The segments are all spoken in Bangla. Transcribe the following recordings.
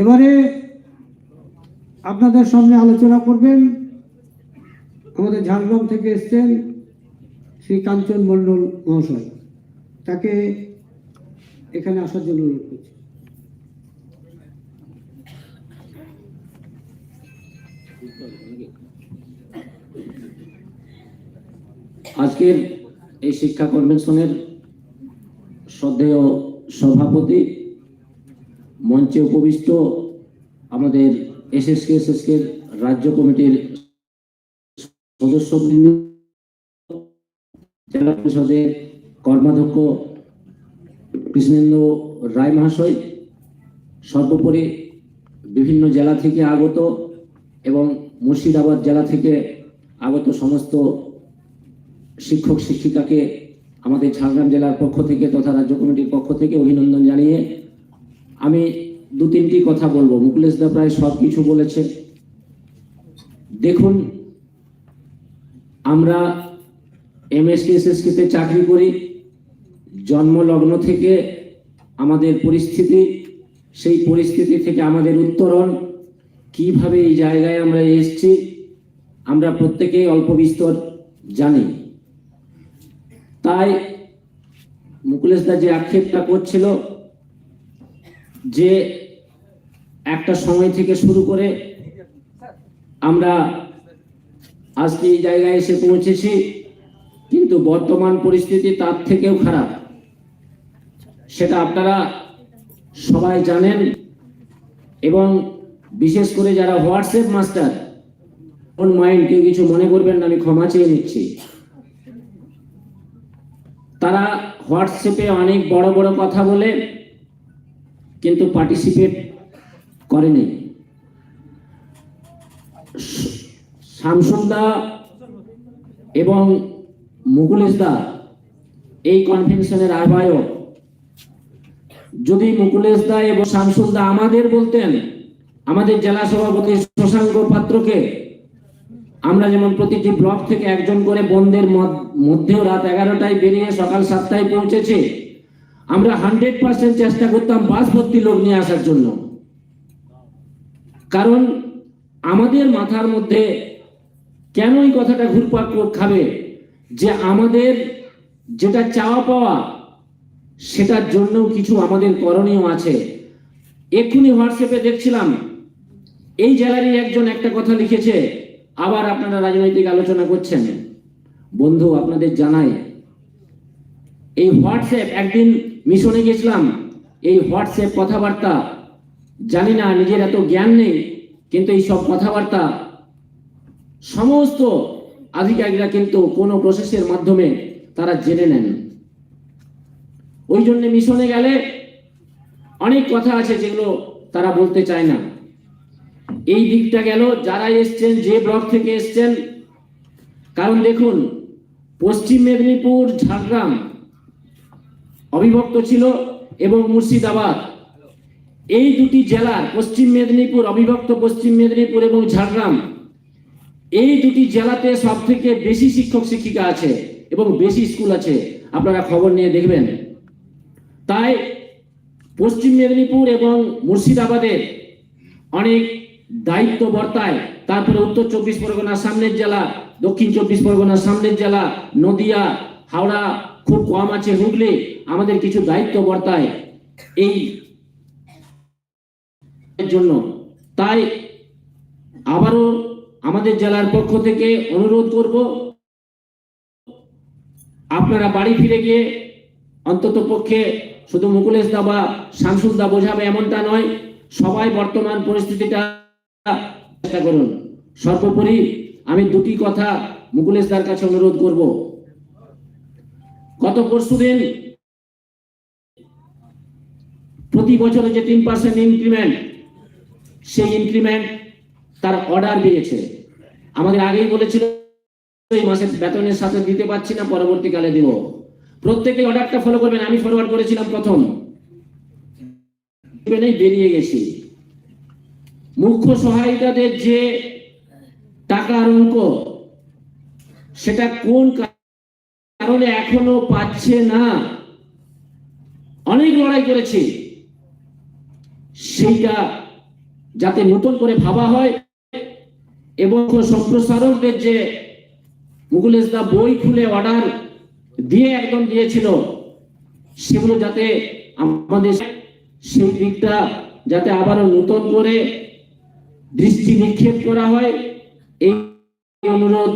এবারে আপনাদের সামনে আলোচনা করবেন আমাদের ঝাড়গ্রাম থেকে এসছেন শ্রী কাঞ্চন মণ্ডল মহাশয়। তাকে এখানে আসার জন্য অনুরোধ করছি। আজকের এই শিক্ষা কনভেনশনের শ্রদ্ধেয় সভাপতি মঞ্চে উপবিষ্ট আমাদের এসএসকে এসএসকে রাজ্য কমিটির সদস্যবৃন্দ, জেলা পরিষদের কর্মাধ্যক্ষ কৃষ্ণেন্দ্র রায় মহাশয়, সর্বোপরি বিভিন্ন জেলা থেকে আগত এবং মুর্শিদাবাদ জেলা থেকে আগত সমস্ত শিক্ষক, শিক্ষিকাকে আমাদের ঝাড়গ্রাম জেলার পক্ষ থেকে তথা রাজ্য কমিটির পক্ষ থেকে অভিনন্দন জানিয়ে আমি দু তিনটি কথা বলব। মুকুলেশ দা প্রায় সব কিছু বলেছে। দেখুন, আমরা এমএসকে এসএসকেতে চাকরি করি, জন্মলগ্ন থেকে আমাদের পরিস্থিতি, সেই পরিস্থিতি থেকে আমাদের উত্তরণ, কীভাবে এই জায়গায় আমরা এসেছি, আমরা প্রত্যেকেই অল্প বিস্তর জানি। তাই মুকুলেশ দা যে আক্ষেপটা করছিল যে একটা সময় থেকে শুরু করে আমরা আজকে এই জায়গায় এসে পৌঁছেছি, কিন্তু বর্তমান পরিস্থিতি তার থেকেও খারাপ। সেটা আপনারা সবাই জানেন এবং বিশেষ করে যারা হোয়াটসঅ্যাপ মাস্টার কোন মাইন্ড কেউ কিছু মনে করবেন না, আমি ক্ষমা চেয়ে নিচ্ছি। তারা হোয়াটসঅ্যাপে অনেক বড় বড় কথা বলে কিন্তু পার্টিসিপেট করেনি। শামসুন্দা এবং মুকুলেশ দা এই কনভেনশনের আহ্বায়ক। যদি মুকুলেশ দা এবং শামসুল দা আমাদের বলতেন, আমাদের জেলা সভাপতি শশাঙ্ক পাত্রকে আমরা যেমন প্রতিটি ব্লক থেকে একজন করে বন্ধের মধ্যেও রাত এগারোটায় বেরিয়ে সকাল সাতটায় পৌঁছেছে আমরা হান্ড্রেড পার্সেন্ট চেষ্টা করতাম বাস ভর্তি লোক নিয়ে আসার জন্য। কারণ আমাদের মাথার মধ্যে কেন এই কথাটা ঘুরপাক খাবে? যে আমাদের যেটা চাওয়া পাওয়া, সেটার জন্যও কিছু আমাদের করণীয় আছে। এক্ষুনি হোয়াটসঅ্যাপে দেখছিলাম, এই জেলারই একজন একটা কথা লিখেছে, আবার আপনারা রাজনৈতিক আলোচনা করছেন। বন্ধু, আপনাদের জানাই, এই হোয়াটসঅ্যাপ একদিন মিশনে গেছিলাম, এই হোয়াটসঅ্যাপ কথাবার্তা। জানি না নিজের এত জ্ঞান নেই, কিন্তু এই সব কথাবার্তা, সমস্ত আধিকারিকরা কিন্তু কোনো প্রসেসের মাধ্যমে তারা জেনে নেন। ওই জন্য মিশনে গেলে অনেক কথা আছে যেগুলো তারা বলতে চায় না। এই দিকটা গেল, যারা এসছেন, যে ব্লক থেকে এসছেন, কারণ দেখুন, পশ্চিম মেদিনীপুর, ঝাড়গ্রাম অবিভক্ত ছিল এবং মুর্শিদাবাদ। এই দুটি জেলার পশ্চিম মেদিনীপুর, অবিভক্ত পশ্চিম মেদিনীপুর এবং ঝাড়গ্রাম, এই দুটি জেলাতে সব থেকে বেশি শিক্ষক শিক্ষিকা আছে এবং বেশি স্কুল আছে। আপনারা খবর নিয়ে দেখবেন। তাই পশ্চিম মেদিনীপুর এবং মুর্শিদাবাদের অনেক দায়িত্ব বর্তায়। তারপরে উত্তর চব্বিশ পরগনার সামনের জেলা, দক্ষিণ চব্বিশ পরগনার সামনের জেলা, নদিয়া, হাওড়া খুব কম আছে হুগলি, আমাদের কিছু দায়িত্ব বর্তায় এই জন্য। তাই আবারও আমাদের জেলার পক্ষ থেকে অনুরোধ করব, আপনারা বাড়ি ফিরে গিয়ে অন্তত পক্ষে শুধু মুকুলেশ দা বা শামসুল দা বোঝাবে এমনটা নয়, সবাই বর্তমান পরিস্থিতিটা চেষ্টা করুন। সর্বোপরি আমি দুটি কথা মুকুলেশ দার কাছে অনুরোধ করব। গত পরশুদিন প্রতি বছরে যে তিন পার্সেন্ট ইনক্রিমেন্ট সেই ইনক্রিমেন্ট তার অর্ডার বেড়েছে। আমাদের আগেই বলেছিল, এই মাসের বেতনের সাথে দিতে পারছি না, পরবর্তীকালে দিব। প্রত্যেকে অর্ডারটা ফলো করবেন, আমি ফরওয়ার্ড করেছিলাম প্রথম। বেরিয়ে গেছি। মুখ্য সহায়িকাদের যে টাকার অঙ্ক, সেটা কোন কারণে এখনও পাচ্ছে না। অনেক লড়াই করেছে। সেইটা যাতে নতুন করে ভাবা হয় এবং সম্প্রসারকদের যে মুকুল ইসলাম বই খুলে অর্ডার দিয়ে একদম দিয়েছিল, সেগুলো যাতে আমাদের সেই দিকটা যাতে আবারও নতুন করে দৃষ্টি নিক্ষেপ করা হয়, এই অনুরোধ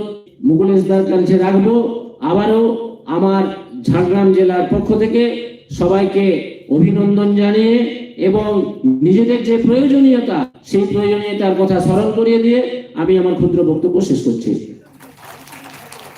মুকুল ইসলার কাছে রাখব। আবারও আমার ঝাড়গ্রাম জেলার পক্ষ থেকে সবাইকে অভিনন্দন জানিয়ে এবং নিজেদের যে প্রয়োজনীয়তা, সেই প্রয়োজনীয়তার কথা স্মরণ করিয়ে দিয়ে আমি আমার ক্ষুদ্র বক্তব্য শেষ করছি।